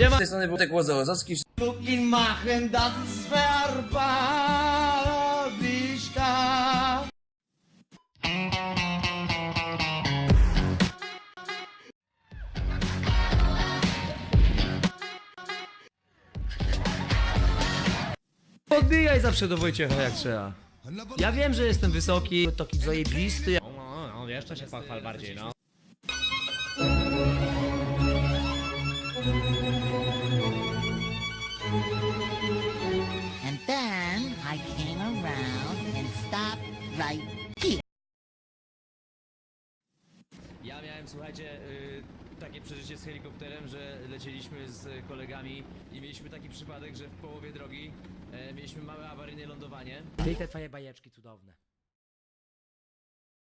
Siema! Z tej strony Wojtek Łozowski. Looking machen, das ist Verbarbischka. Podbijaj zawsze do Wojciecha jak trzeba. Ja wiem, że jestem wysoki, taki zajebisty. No, no, no, jeszcze się pochwal bardziej, no. Here. Ja miałem, słuchajcie, y, takie przeżycie z helikopterem, że lecieliśmy z kolegami i mieliśmy taki przypadek, że w połowie drogi e, mieliśmy małe awaryjne lądowanie. Ty te twoje bajeczki cudowne.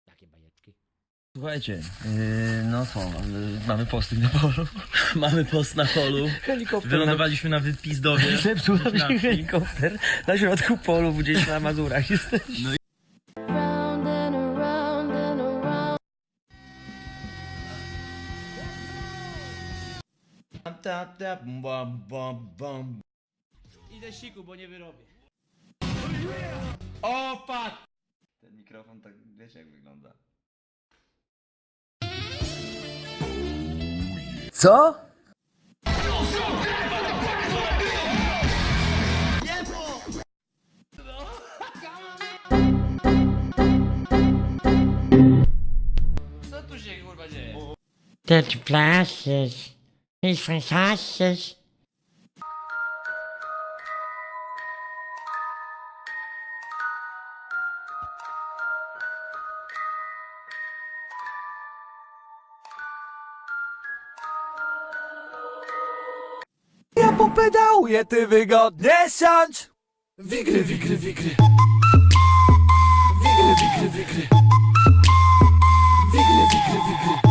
Jakie bajeczki? Słuchajcie, yy, no co, yy, mamy posty na polu. mamy post na polu. Helikopter Wylądowaliśmy na wypizdowie. Zepsuł nam się helikopter na środku polu, gdzieś na Mazurach jesteśmy. Ta, ta, bam, bam, bam. Idę siku, bo nie wyrobię. O, fuck! Ten mikrofon tak, wiecie jak wygląda. Co? Co tu się kurwa dzieje? That's glasses. He's fantastic. Ja popedałuję, ty wygodnie siądź! Wigry, wigry, wigry. Wigry, wigry, wigry. Wigry, wigry, wigry.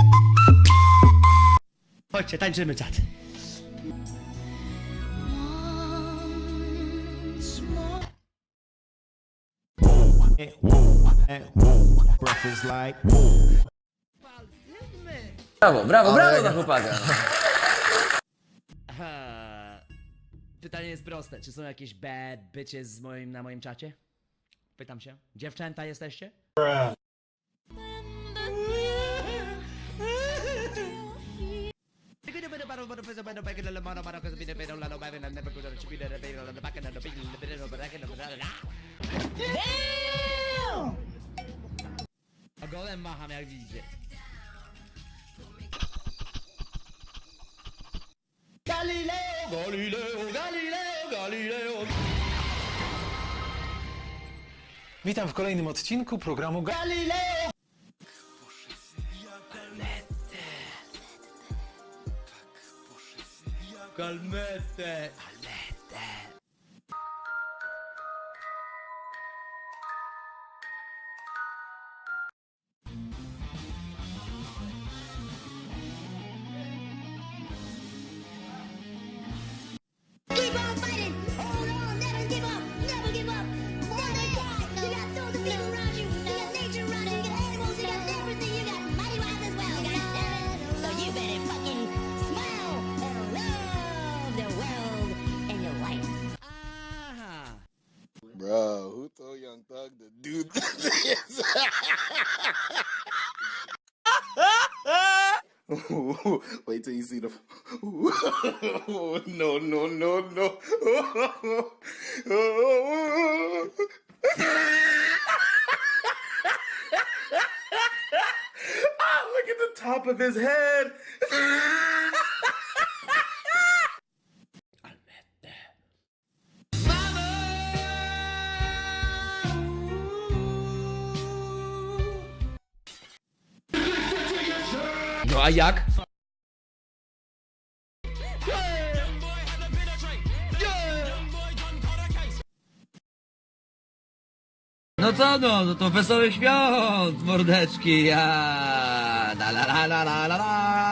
Chodźcie, tańczymy czat. Brawo, brawo, brawo dla chłopaka. Aha. Pytanie jest proste. Czy są jakieś bad bitches z moim, na moim czacie? Pytam się. Dziewczęta jesteście? A golem macham jak widzicie. Galileo, Galileo, Galileo, Galileo. Witam w kolejnym odcinku programu Ga- Galileo! Calmette. Calmette. Young Thug to do this? Wait till you see the. no, no, no, no. Ah, Look at the top of his head. No a jak? No co no, no to wesołych świąt, mordeczki, ja, la la la la la la.